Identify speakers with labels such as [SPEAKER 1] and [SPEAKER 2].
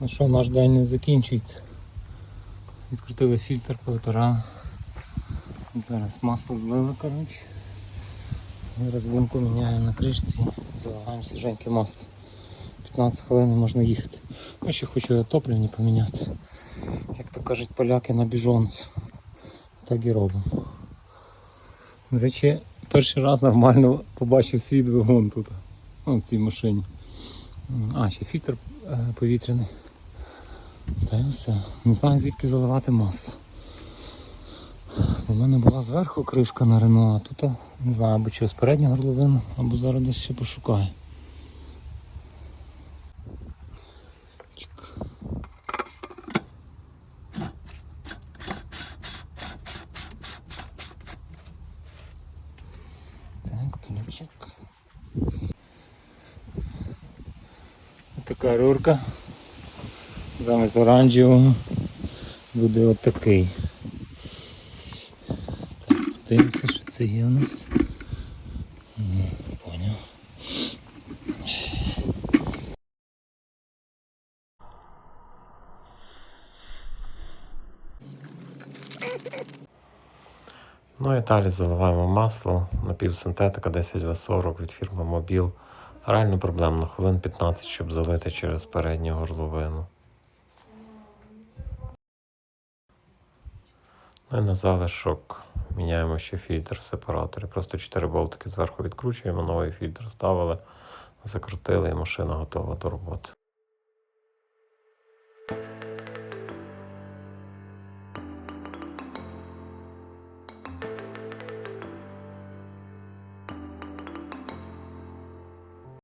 [SPEAKER 1] Ну що, наш день не закінчується. Відкрутили фільтр півтора. Зараз масло злили, коротше. Зараз вимку міняємо на кришці, заливаємо свіженьке масло. 15 хвилин можна їхати. Я ще хочу топлівні поміняти. Як то кажуть поляки на біжонцю. Так і робимо. До речі, перший раз нормально побачив свій двигун тут. Ну, в цій машині. А, ще фільтр е, повітряний. Та й все. Не знаю звідки заливати масло. У мене була зверху кришка на Рено, а тут не знаю, або через передню горловину, або зараз десь ще пошукаю. Так, ключик. Така рурка. Замість оранжевого буде отакий. Так, подивимося, що це є у нас. Поняв.
[SPEAKER 2] Ну і далі заливаємо масло напівсинтетика 10В40 від фірми Mobil. Реально проблемно, хвилин 15, щоб залити через передню горловину. І на залишок міняємо ще фільтр в сепараторі. Просто 4 болтики зверху відкручуємо, новий фільтр ставили, закрутили і машина готова до роботи.